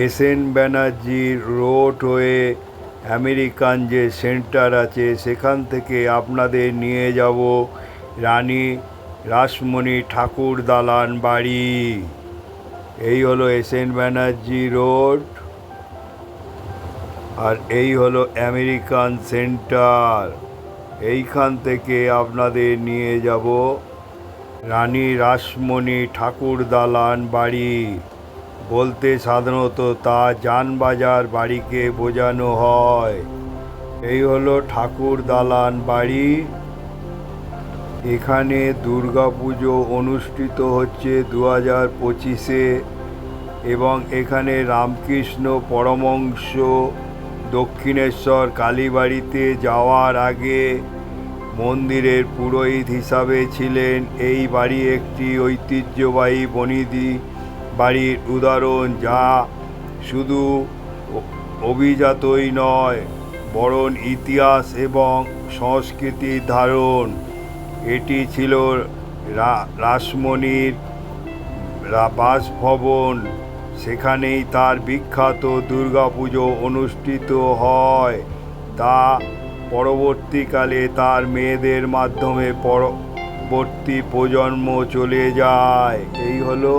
S N Banerjee road হয়ে American যে centre আছে, সেখান থেকে আপনাদের নিয়ে যাব রানী রাসমণি ঠাকুর দালান বাড়ি। এই হলো এস এন ব্যানার্জি রোড। আর এই হলো আমেরিকান সেন্টার। এইখান থেকে আপনাদের নিয়ে যাব রানী রাসমণি ঠাকুর দালান বাড়ি। বলতে সাধারণত তা যানবাজার বাড়িকে বোঝানো হয়। এই হলো ঠাকুর দালান বাড়ি। এখানে দুর্গাপুজো অনুষ্ঠিত হচ্ছে দু হাজার পঁচিশে এবং এখানে রামকৃষ্ণ পরমংশ দক্ষিণেশ্বর কালীবাড়িতে যাওয়ার আগে মন্দিরের পুরোহিত হিসাবে ছিলেন। এই বাড়ি একটি ঐতিহ্যবাহী বনিদি বাড়ির উদাহরণ, যা শুধু অভিজাতই নয়, বরং ইতিহাস এবং সংস্কৃতির ধারণ। এটি ছিল রাসমণির বাসভবন। সেখানেই তার বিখ্যাত দুর্গাপুজো অনুষ্ঠিত হয়। তা পরবর্তীকালে তার মেয়েদের মাধ্যমে পরবর্তী প্রজন্ম চলে যায়। এই হলো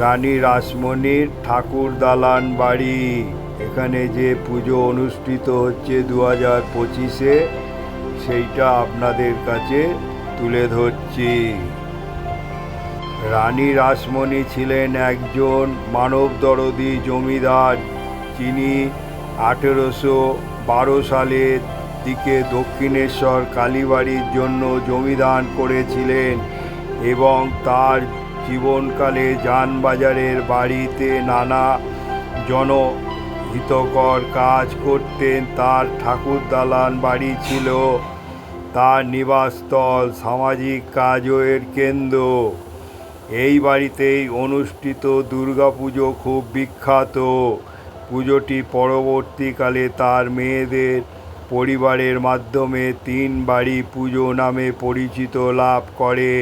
রানী রাসমণির ঠাকুর দালান বাড়ি। এখানে যে পুজো অনুষ্ঠিত হচ্ছে দু হাজার পঁচিশে, সেইটা আপনাদের কাছে তুলে ধরছি। রানী রাসমণি ছিলেন একজন মানবদরদি জমিদার। যিনি আঠেরোশো বারো সালের দিকে দক্ষিণেশ্বর কালীবাড়ির জন্য জমিদান করেছিলেন এবং তার জীবনকালে যানবাজারের বাড়িতে নানা জনহিতকর কাজ করতেন। তার ঠাকুর দালান বাড়ি ছিল তার নিবাসস্থল, সামাজিক কাজের কেন্দ্র। এই বাড়িতেই অনুষ্ঠিত দুর্গাপুজো খুব বিখ্যাত। পুজোটি পরবর্তীকালে তার মেয়েদের পরিবারের মাধ্যমে তিন বাড়ি পুজো নামে পরিচিত লাভ করে।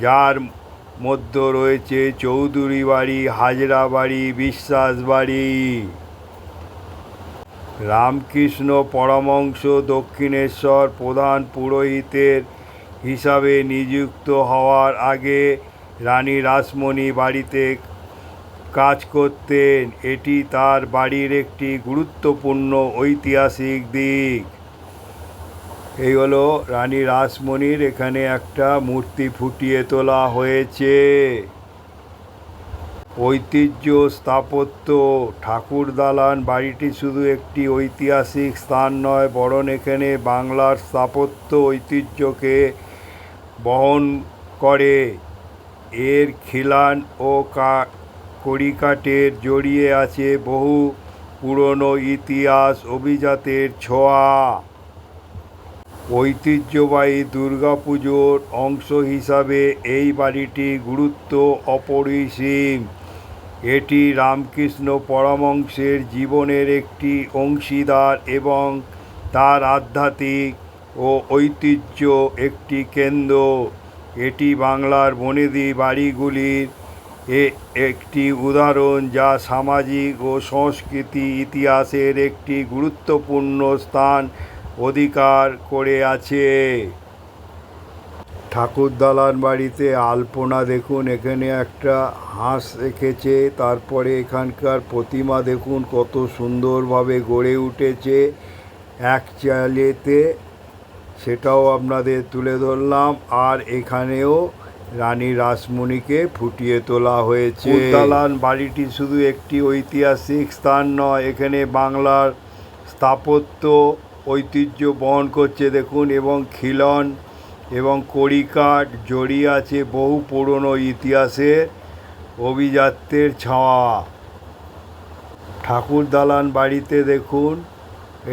যার মধ্যে রয়েছে চৌধুরী বাড়ি, হাজরা বাড়ি, বিশ্বাস বাড়ি। রামকৃষ্ণ পরমংশ দক্ষিণেশ্বর প্রধান পুরোহিতের হিসাবে নিযুক্ত হওয়ার আগে রানী রাসমণি বাড়িতে কাজ করতেন। এটি তার বাড়ির একটি গুরুত্বপূর্ণ ঐতিহাসিক দিক। এই হলো রানী রাসমণির এখানে একটা মূর্তি ফুটিয়ে তোলা হয়েছে। ঐতিহ্য স্থাপত্য, ঠাকুর দালান, বাড়িটি শুধু একটি ঐতিহাসিক স্থান নয়, বরং এখানে বাংলার স্থাপত্য ঐতিহ্যকে বহন করে। এর খিলান ও কড়িকাঠের জড়িয়ে আছে বহু পুরনো ইতিহাস অভিজাতের ছোঁয়া। ঐতিহ্যবাহী দুর্গাপুজোর অংশ হিসাবে এই বাড়িটি গুরুত্ব অপরিসীম। এটি রামকৃষ্ণ পরমংশের জীবনের একটি অংশীদার এবং তার আধ্যাত্মিক ও ঐতিহ্য একটি কেন্দ্র। এটি বাংলার বনেদি বাড়িগুলির এ- একটি উদাহরণ যা সামাজিক ও সংস্কৃতি ইতিহাসের একটি গুরুত্বপূর্ণ স্থান অধিকার করে আছে। ঠাকুর দালান বাড়িতে আলপনা দেখুন, এখানে একটা হাঁস রেখেছে, তারপরে এখানকার প্রতিমা দেখুন, কত সুন্দরভাবে গড়ে উঠেছে। এক চালেতে সেটাও আপনাদের তুলে ধরলাম, আর এখানেও রানী রাসমণিকে ফুটিয়ে তোলা হয়েছে। দালান বাড়িটি শুধু একটি ঐতিহাসিক স্থান নয়, এখানে বাংলার স্থাপত্য ঐতিহ্য বহন করছে, দেখুন, এবং খিলন এবং কড়িকাঠ জড়িয়ে আছে বহু পুরনো ইতিহাসের অভিজাত্যের ছাওয়া। ঠাকুর দালান বাড়িতে দেখুন,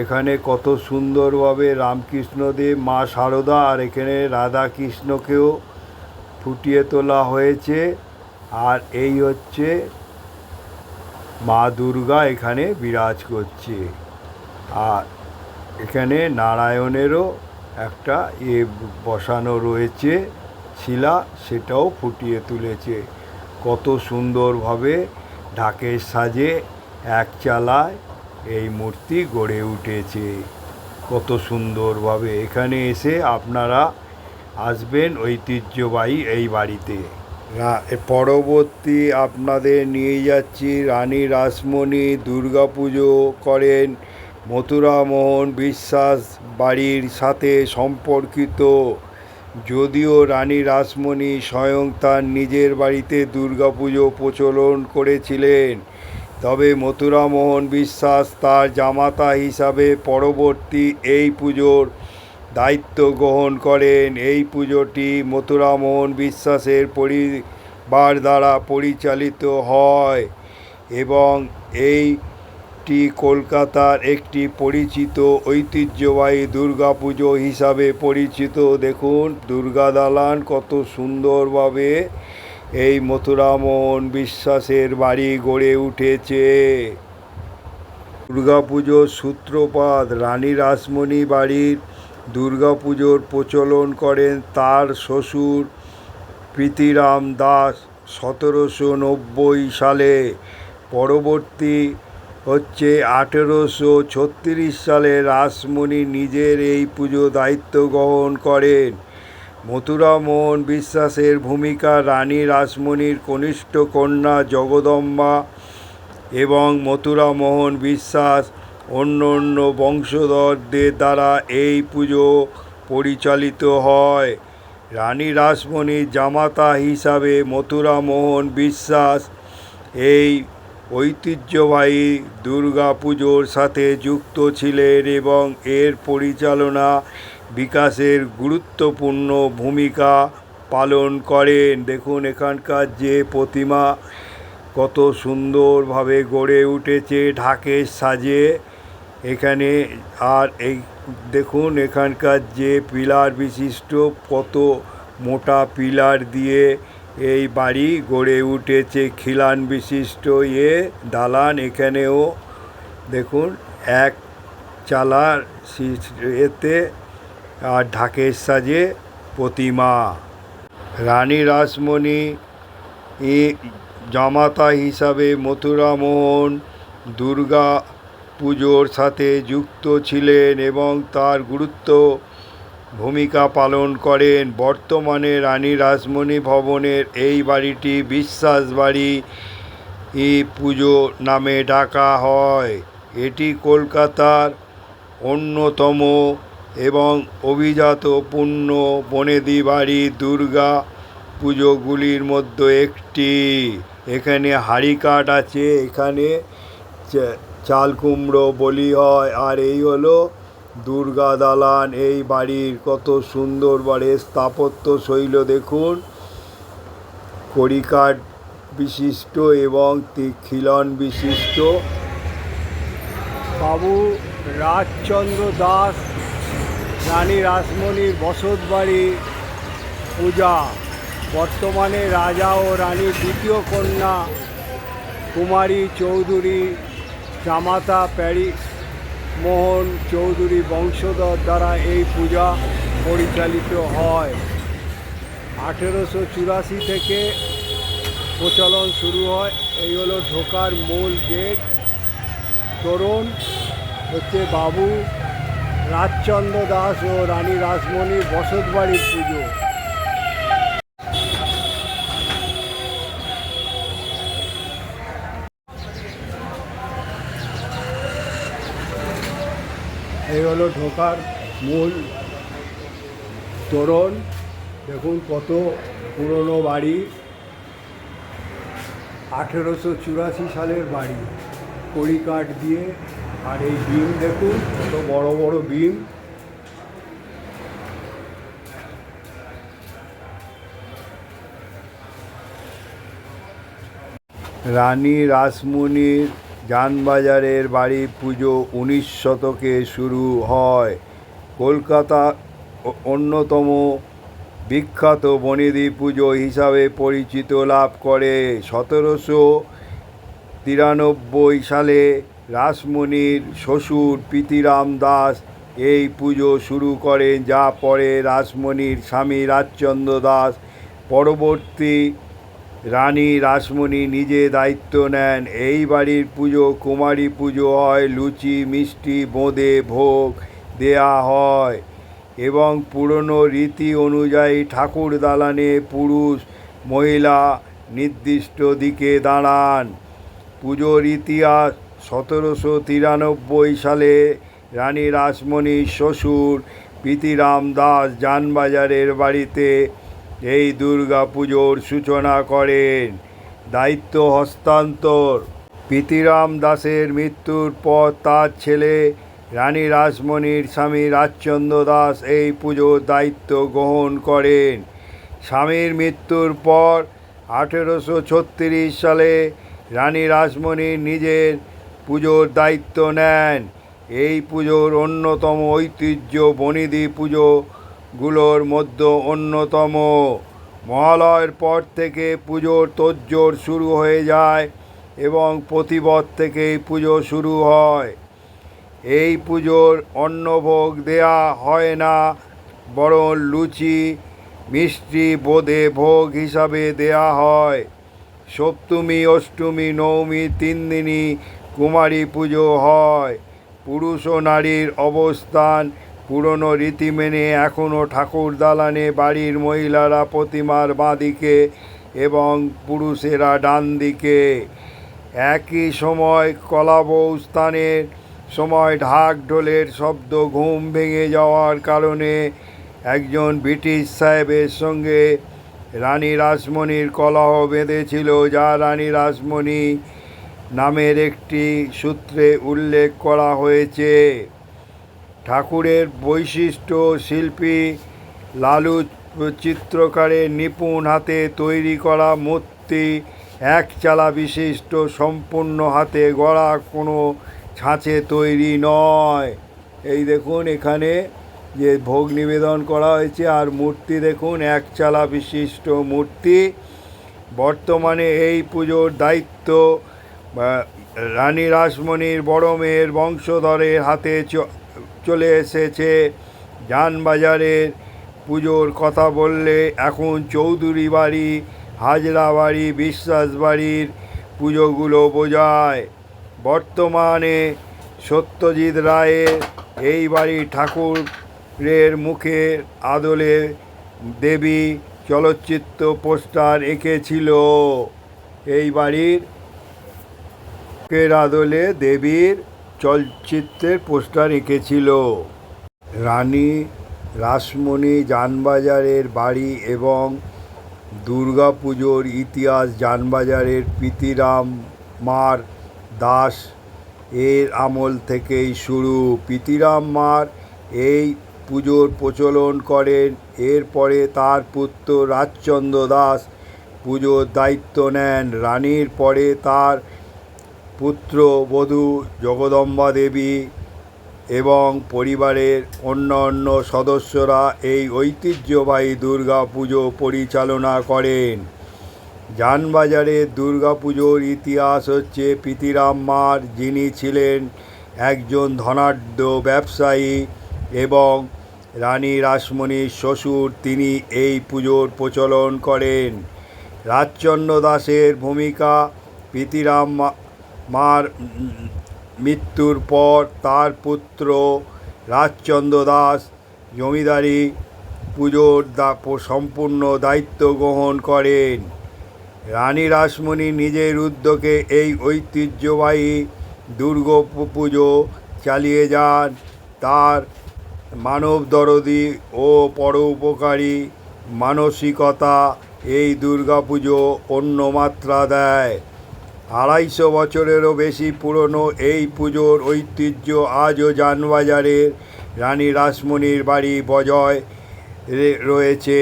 এখানে কত সুন্দরভাবে রামকৃষ্ণদেব, মা সারদা আর এখানে রাধা কৃষ্ণকেও ফুটিয়ে তোলা হয়েছে। আর এই হচ্ছে মা দুর্গা এখানে বিরাজ করছে। আর এখানে নারায়ণেরও একটা এ বসানো রয়েছে, শিলা সেটাও ফুটিয়ে তুলেছে। কত সুন্দরভাবে ঢাকের সাজে এক চালায় এই মূর্তি গড়ে উঠেছে। কত সুন্দরভাবে এখানে এসে আপনারা আসবেন ঐতিহ্যবাহী এই বাড়িতে। পরবর্তী আপনাদের নিয়ে যাচ্ছি রানী রাসমণি দুর্গাপুজো করেন। মথুরামোহন বিশ্বাস বাড়ির সাথে সম্পর্কিত। যদিও রানী রাসমণি স্বয়ং তার নিজের বাড়িতে দুর্গাপুজো প্রচলন করেছিলেন, তবে মথুরামোহন বিশ্বাস তার জামাতা হিসাবে পরবর্তী এই পুজোর দায়িত্ব গ্রহণ করেন। এই পুজোটি মথুরামোহন বিশ্বাসের পরিবার দ্বারা পরিচালিত হয় এবং এইটি কলকাতার একটি পরিচিত ঐতিহ্যবাহী দুর্গাপুজো হিসাবে পরিচিত। দেখুন, দুর্গা দালান কত সুন্দরভাবে এই মথুরামোহন বিশ্বাসের বাড়ি গড়ে উঠেছে। দুর্গাপুজোর সূত্রপাত, রানী রাসমণি বাড়ির দুর্গাপুজোর প্রচলন করেন তার শ্বশুর প্রীতিরাম দাস সতেরোশো নব্বই সালে। পরবর্তী হচ্ছে আঠেরোশো ছত্রিশ সালে রাসমণি নিজের এই পুজো দায়িত্ব গ্রহণ করেন। মথুরামোহন বিশ্বাসের ভূমিকা রানী রাসমণির কনিষ্ঠ কন্যা জগদম্বা এবং মথুরামোহন বিশ্বাস অন্য অন্য বংশধরদের দ্বারা এই পুজো পরিচালিত হয়। রানী রাসমণির জামাতা হিসাবে মথুরামোহন বিশ্বাস এই ঐতিহ্যবাহী দুর্গা পুজোর সাথে যুক্ত ছিলেন এবং এর পরিচালনা বিকাশের গুরুত্বপূর্ণ ভূমিকা পালন করেন। দেখুন এখানকার যে প্রতিমা কত সুন্দরভাবে গড়ে উঠেছে ঢাকের সাজে এখানে। আর এই দেখুন এখানকার যে পিলার বিশিষ্ট, কত মোটা পিলার দিয়ে এই বাড়ি গড়ে উঠেছে খিলান বিশিষ্ট ইয়ে দালান, এখানেও দেখুন এক চালার এতে আর ঢাকের সাজে প্রতিমা। রানী রাসমণি, এ জামাতা হিসাবে মথুরামোহন দুর্গা পুজোর সাথে যুক্ত ছিলেন এবং তার গুরুত্ব ভূমিকা পালন করেন বর্তমানে রানী রাসমণি ভবনের এই বাড়িটি বিশ্বাস বাড়ি পুজো নামে ডাকা হয়। এটি কলকাতার অন্যতম এবং অভিজাতপূর্ণ বনেদি বাড়ি দুর্গা পুজোগুলির মধ্যে একটি। এখানে হাড়ি কাঠ আছে, এখানে চা- চাল কুমড়ো বলি হয়, আর এই হলো দুর্গা দালান, এই বাড়ির কত সুন্দর বাড়ির স্থাপত্য শৈল দেখুন। কড়িকাঠ বিশিষ্ট এবং খিলন বিশিষ্ট। বাবু রাজচন্দ্র দাস, রানী রাসমণির বসত বাড়ি পূজা। বর্তমানে রাজা ও রানীর দ্বিতীয় কন্যা কুমারী চৌধুরী, জামাতা প্যারি মোহন চৌধুরী বংশধর দ্বারা এই পূজা পরিচালিত হয়। আঠেরোশো চুরাশি থেকে প্রচলন শুরু হয়। এই হলো ঢোকার মূল গেট। তরুণ হচ্ছে বাবু, রাজচন্দ্র দাস ও রানী রাসমণির বসত বাড়ির পুজো। এই হলো ঢোকার মূল তোরণ। দেখুন কত পুরনো বাড়ি। আঠেরোশো চুরাশি সালের বাড়ি কড়িকাঠ দিয়ে। আর এই বিম দেখুন, কত বড় বড় বিম রানী রাসমণির জানবাজারের বাড়ি পুজো উনিশ শতকে শুরু হয়। কলকাতা অন্যতম বিখ্যাত বনেদি পুজো হিসাবে পরিচিত লাভ করে। সতেরোশো তিরানব্বই সালে রাসমণির শ্বশুর প্রীতিরাম দাস এই পুজো শুরু করেন, যা পরে রাসমণির স্বামী রাজচন্দ্র দাস। পরবর্তী রানী রাসমণি নিজে দায়িত্ব নেন। এই বাড়ির পুজো, কুমারী পুজো হয়, লুচি, মিষ্টি, বোঁদে, ভোগ দেয়া হয় এবং পুরনো রীতি অনুযায়ী ঠাকুর দালানে পুরুষ, মহিলা নির্দিষ্ট দিকে দাঁড়ান। পুজোর ইতিহাস সতেরোশো তিরানব্বই সালে রানী রাসমণির শ্বশুর প্রীতিরাম দাস যানবাজারের বাড়িতে এই দুর্গা পুজোর সূচনা করেন। দায়িত্ব হস্তান্তর। প্রীতিরাম দাসের মৃত্যুর পর তার ছেলে রানী রাসমণির স্বামী রাজচন্দ্র দাস এই পুজোর দায়িত্ব গ্রহণ করেন। স্বামীর মৃত্যুর পর আঠেরোশো ছত্রিশ সালে রানী রাসমণি নিজের পুজোর দায়িত্ব নেন। এই পুজোর অন্যতম ঐতিহ্য বনিদি পুজোগুলোর মধ্যে অন্যতম। মহালয়ের পর থেকে পুজোর তোড়জোড় শুরু হয়ে যায় এবং প্রতিবদ থেকেই পুজো শুরু হয়। এই পুজোর অন্নভোগ দেয়া হয় না, বরং লুচি, মিষ্টি, বোঁদে ভোগ হিসাবে দেয়া হয়। সপ্তমী, অষ্টমী, নবমী তিন দিনই কুমারী পুজো হয়। পুরুষ ও নারীর অবস্থান পুরনো রীতি মেনে এখনও ঠাকুর দালানে বাড়ির মহিলারা প্রতিমার বাঁদিকে এবং পুরুষেরা ডান দিকে। একই সময় কলাবৌ স্থানের সময় ঢাক ঢোলের শব্দ ঘুম ভেঙে যাওয়ার কারণে একজন ব্রিটিশ সাহেবের সঙ্গে রানী রাসমণির কলহ বেঁধেছিল, যা রানী রাসমণি নামের একটি সূত্রে উল্লেখ করা হয়েছে। ঠাকুরের বৈশিষ্ট্য শিল্পী লালু চিত্রকারের নিপুণ হাতে তৈরি করা মূর্তি একচালা বিশিষ্ট সম্পূর্ণ হাতে গড়া কোনো ছাঁচে তৈরি নয়। এই দেখুন এখানে যে ভোগ নিবেদন করা হয়েছে, আর মূর্তি দেখুন একচালা বিশিষ্ট মূর্তি। বর্তমানে এই পুজোর দায়িত্ব রানী রাসমণির বড় মেয়ের বংশধরের হাতে চলে এসেছে। যানবাজারের পুজোর কথা বললে এখন চৌধুরী বাড়ি, হাজরা বাড়ি, বিশ্বাস বাড়ির পুজোগুলো বোঝায়। বর্তমানে সত্যজিৎ রায়ের এই বাড়ির ঠাকুরের মুখের আদলে দেবী চলচ্চিত্র পোস্টার এঁকেছিল। এই বাড়ির মুখের আদলে দেবীর চলচ্চিত্রের পোস্টার এঁকেছিল। রানী রাসমণি যানবাজারের বাড়ি এবং দুর্গা পুজোর ইতিহাস যানবাজারের প্রীতিরাম মার দাস এর আমল থেকেই শুরু। প্রীতিরাম মার এই পুজোর প্রচলন করেন, এরপরে তার পুত্র রাজচন্দ্র দাস পুজোর দায়িত্ব নেন। রানীর পরে তার পুত্র বধূ জগদম্বা দেবী এবং পরিবারের অন্যান্য সদস্যরা এই ঐতিহ্যবাহী দুর্গা পুজো পরিচালনা করেন। যানবাজারের দুর্গা পুজোর ইতিহাস হচ্ছে প্রীতিরাম মার, যিনি ছিলেন একজন ধনাঢ্য ব্যবসায়ী এবং রানী রাসমণির শ্বশুর, তিনি এই পুজোর প্রচলন করেন। রাজচন্দ্র দাসের ভূমিকা প্রীতিরাম মা- মার, মৃত্যুর পর তার পুত্র রাজচন্দ্র দাস জমিদারি পুজোর দা, সম্পূর্ণ দায়িত্ব গ্রহণ করেন। রানী রাসমণি নিজের উদ্যোগে এই ঐতিহ্যবাহী দুর্গা পুজো চালিয়ে যান। তার মানব দরদি ও পরোপকারী মানসিকতা এই দুর্গা পুজো অন্য মাত্রা দেয়। আড়াইশো বছরেরও বেশি পুরনো এই পুজোর ঐতিহ্য আজও যানবাজারের রানী রাসমণির বাড়ি বজয় রয়েছে।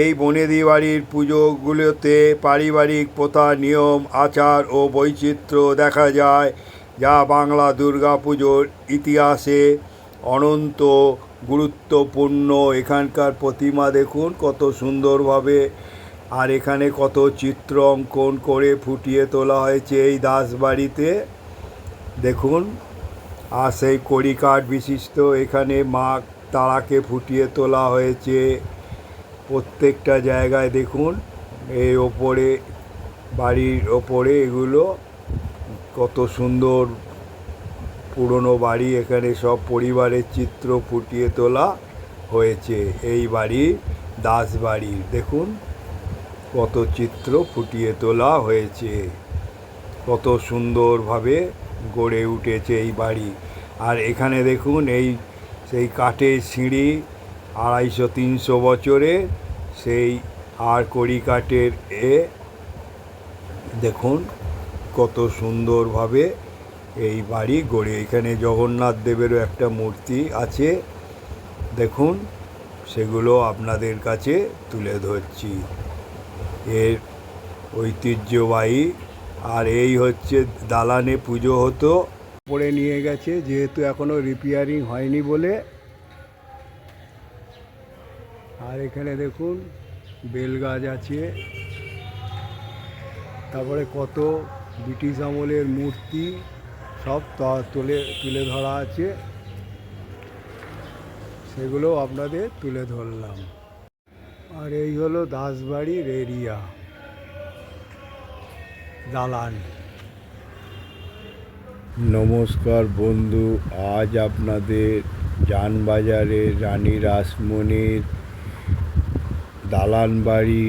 এই বনেদি বাড়ির পুজোগুলোতে পারিবারিক প্রথা, নিয়ম, আচার ও বৈচিত্র্য দেখা যায়, যা বাংলা দুর্গা পুজোর ইতিহাসে অনন্ত গুরুত্বপূর্ণ। এখানকার প্রতিমা দেখুন, কত সুন্দরভাবে আর এখানে কত চিত্র অঙ্কন করে ফুটিয়ে তোলা হয়েছে এই দাসবাড়িতে? দেখুন, আর সেই কড়িকাঠ বিশিষ্ট এখানে মা তারাকে ফুটিয়ে তোলা হয়েছে। প্রত্যেকটা জায়গায় দেখুন, এই ওপরে, বাড়ির ওপরে এগুলো। কত সুন্দর পুরনো বাড়ি এখানে সব পরিবারের চিত্র ফুটিয়ে তোলা হয়েছে। এই বাড়ি দাস বাড়ি দেখুন কত চিত্র ফুটিয়ে তোলা হয়েছে। কত সুন্দরভাবে গড়ে উঠেছে এই বাড়ি। আর এখানে দেখুন, এই, সেই কাঠের সিঁড়ি আড়াইশো তিনশো বছরে সেই আর কড়ি কাঠের এ, দেখুন কত সুন্দরভাবে এই বাড়ি গড়ে। এখানে জগন্নাথ দেবেরও একটা মূর্তি আছে। দেখুন, সেগুলো আপনাদের কাছে তুলে ধরছি। এর ঐতিহ্যবাহী। আর এই হচ্ছে দালানে পুজো হতো। পরে নিয়ে গেছে, যেহেতু এখনও রিপেয়ারিং হয়নি বলে। আর এখানে দেখুন, বেল গাছ আছে। তারপরে কত ব্রিটিশ আমলের মূর্তি, সব তুলে তুলে ধরা আছে। সেগুলো আপনাদের তুলে ধরলাম। আর এই হলো দাসবাড়ির এরিয়া দালান। নমস্কার বন্ধু, আজ আপনাদের যানবাজারের রানী রাসমণির দালান বাড়ি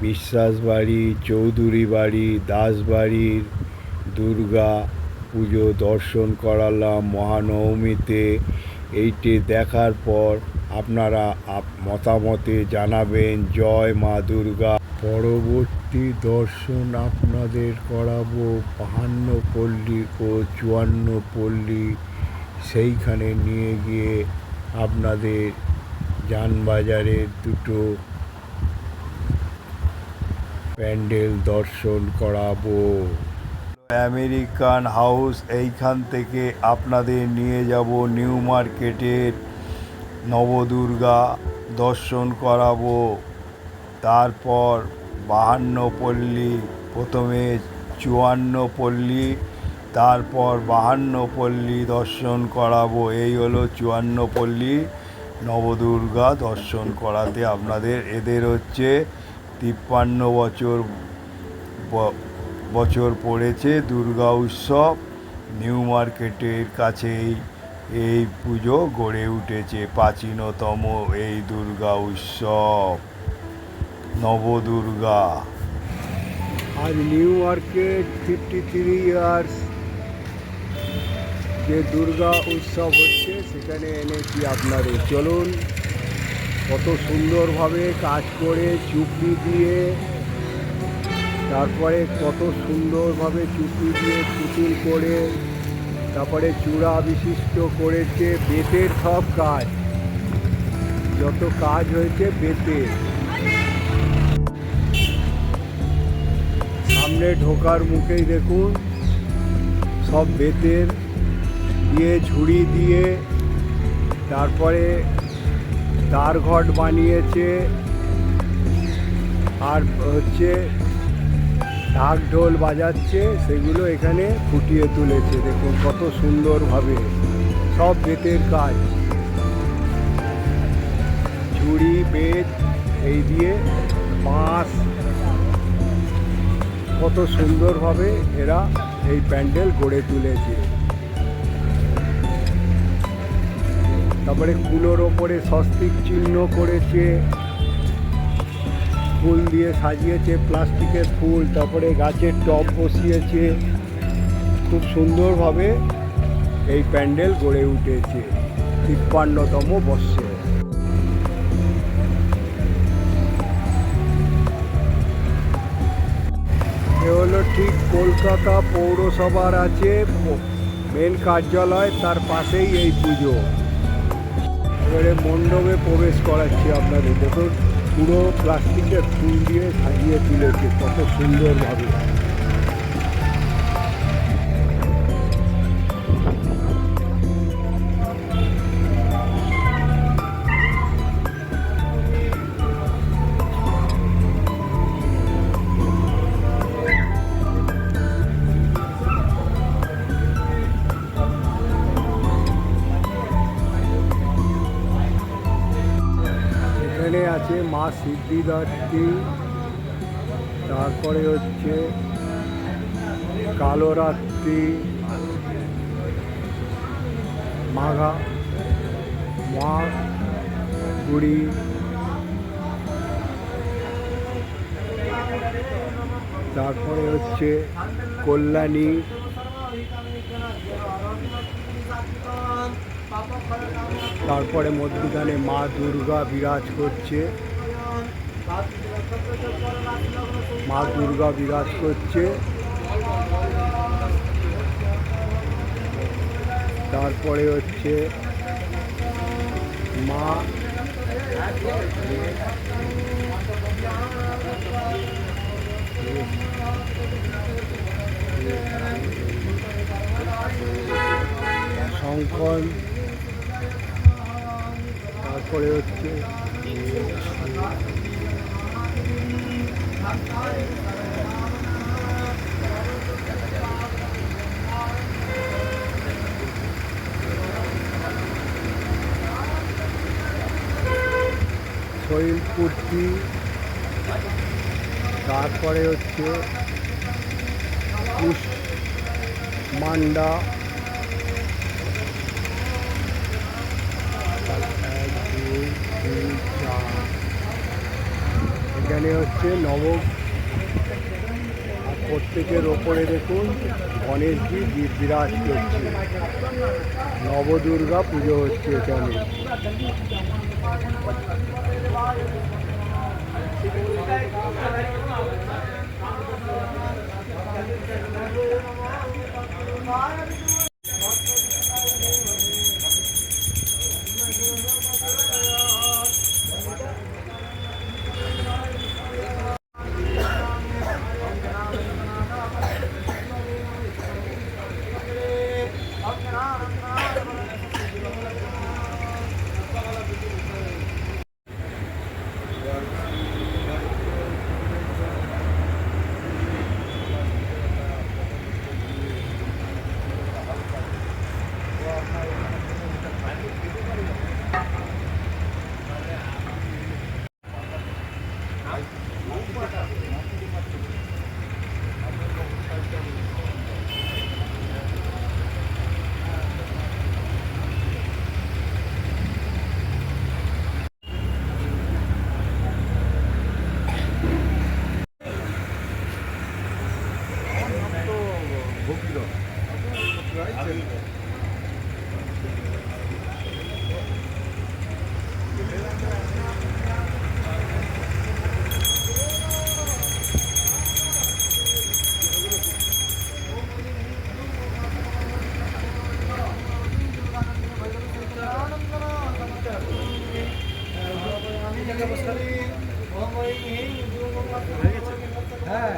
বিশ্বাস বাড়ি চৌধুরী বাড়ি দাস বাড়ির দুর্গা পুজো দর্শন করালাম মহানবমীতে। এইটি দেখার পর আপনারা আপ- মতামতে জানাবেন। জয় মা দুর্গা। পরবর্তী দর্শন আপনাদের করাবো বাহান্ন পল্লী ও চুয়ান্ন পল্লী। সেইখানে নিয়ে গিয়ে আপনাদের যানবাজারের দুটো প্যান্ডেল দর্শন করাবো। আমেরিকান হাউস এইখান থেকে আপনাদের নিয়ে যাব নিউ মার্কেটের নবদুর্গা দর্শন করাবো। তারপর বাহান্ন পল্লী, প্রথমে চুয়ান্ন পল্লী, তারপর বাহান্ন পল্লী দর্শন করাবো। এই হলো চুয়ান্ন পল্লী নবদুর্গা দর্শন করাতে। আপনাদের, এদের হচ্ছে তিপ্পান্ন বছর বছর পড়েছে দুর্গা উৎসব। নিউ মার্কেটের কাছেই এই পুজো গড়ে উঠেছে প্রাচীনতম এই দুর্গা উৎসব। নবদুর্গা। আজ New Market fifty three years. যে দুর্গা উৎসব হচ্ছে, সেখানে এনেছি আপনাদের। চলুন, কত সুন্দরভাবে কাজ করে চুপড়ি দিয়ে, তারপরে কত সুন্দরভাবে চুপড়ি দিয়ে পুতুল করে তারপরে চূড়া বিশিষ্ট করেছে বেতের সব কাজ। যত কাজ হয়েছে বেতের। সামনে ঢোকার মুখেই দেখুন, সব বেতের দিয়ে ঝুড়ি দিয়ে তারপরে দ্বারঘট বানিয়েছে। আর হচ্ছে ঢাক ঢোল বাজাচ্ছে, সেগুলো এখানে ফুটিয়ে তুলেছে। দেখুন কত সুন্দরভাবে। সব বেতের কাজ। ঝুড়ি, বেত, এই দিয়ে বাঁশ। কত সুন্দরভাবে এরা এই প্যান্ডেল গড়ে তুলেছে। তারপরে কুলোর ওপরে স্বস্তিক চিহ্ন করেছে। ফুল দিয়ে সাজিয়েছে, প্লাস্টিকের ফুল, তারপরে গাছের টব বসিয়েছে। খুব সুন্দরভাবে এই প্যান্ডেল গড়ে উঠেছে, তিপ্পান্নতম বর্ষে। হলো ঠিক কলকাতা পৌরসভার আছে, মেন কার্যালয়, তার পাশেই এই পুজো। এবারে মণ্ডপে প্রবেশ করাচ্ছি আপনাদের, দেখুন। পুরো প্লাস্টিকের ফুল দিয়ে সাজিয়ে তুলেছে কত সুন্দরভাবে। আছে তারপরে হচ্ছে কালো রাত্রি, মাঘা মা গুড়ি, তারপরে হচ্ছে কল্যাণী, তারপরে মধ্যখানে মা দুর্গা বিরাজ করছে। মা দুর্গা বিরাজ করছে। তারপরে হচ্ছে মা শঙ্কর তারপরে হচ্ছে শৈলকুর্তি তারপরে হচ্ছে মান্ডা এখানে হচ্ছে নব প্রত্যেকের ওপরে দেখুন গণেশজি বিরাজ করছে নবদুর্গা পুজো হচ্ছে এখানে হ্যাঁ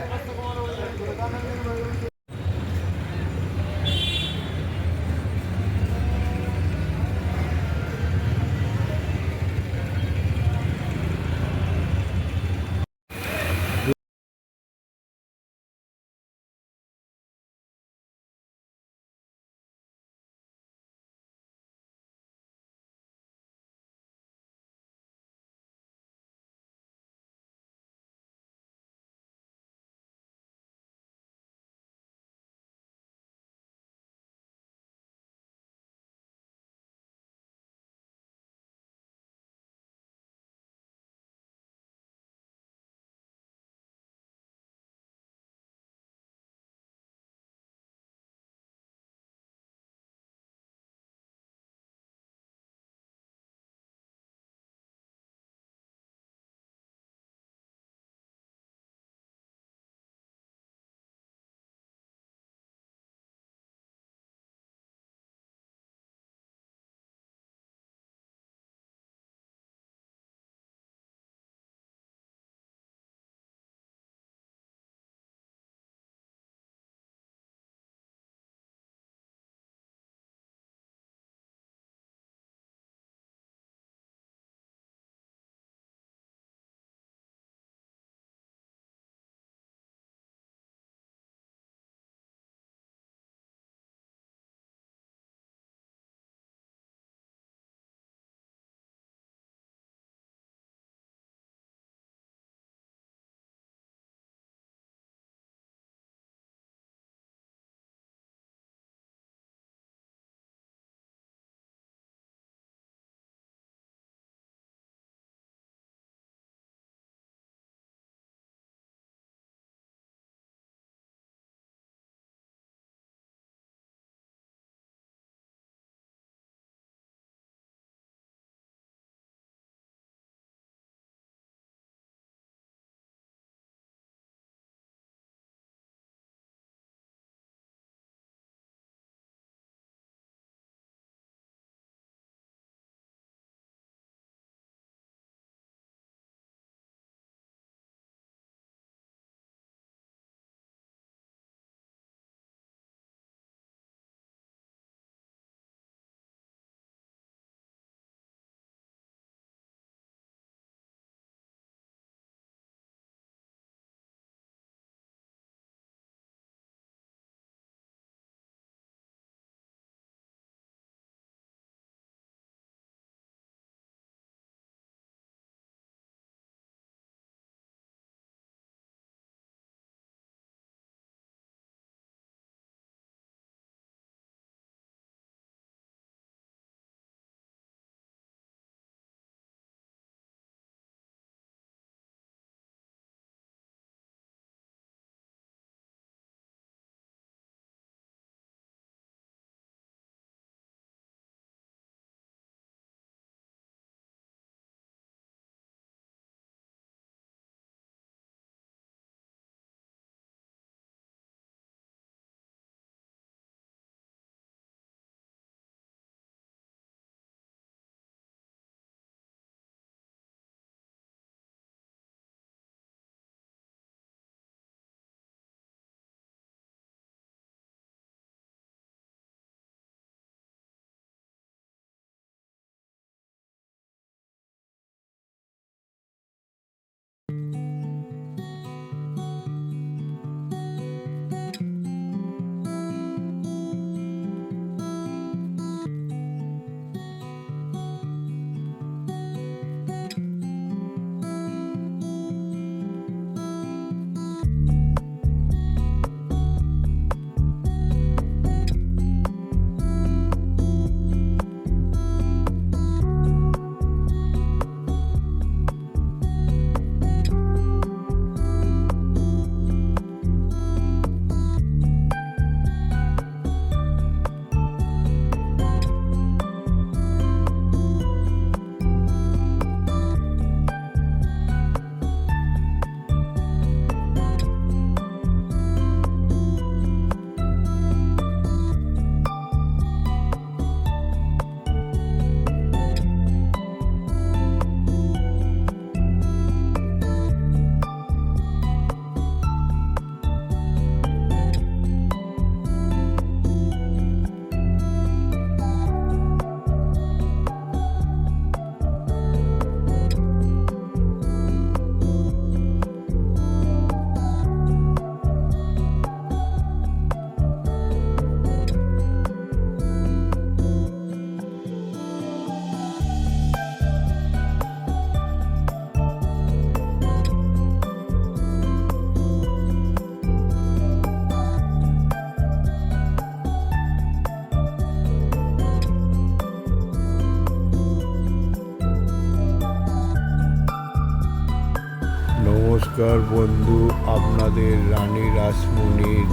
নমস্কার বন্ধু, আপনাদের রানী রাসমণির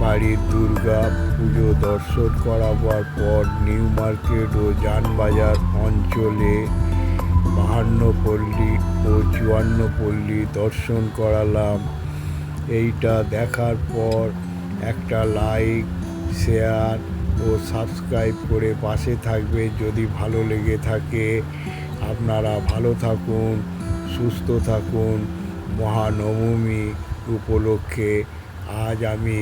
বাড়ির দুর্গা পুজো দর্শন করাবার পর নিউ মার্কেট ও যানবাজার অঞ্চলে বাহান্ন পল্লী ও চুয়ান্ন পল্লী দর্শন করালাম। এইটা দেখার পর একটা লাইক, শেয়ার ও সাবস্ক্রাইব করে পাশে থাকবে যদি ভালো লেগে থাকে। আপনারা ভালো থাকুন, সুস্থ থাকুন। মহানবমী উপলক্ষে আজ আমি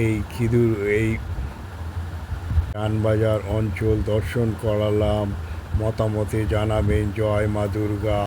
এই খিদুর, এই গানবাজার অঞ্চল দর্শন করালাম। মতামতে জানাবেন, জয় মা দুর্গা।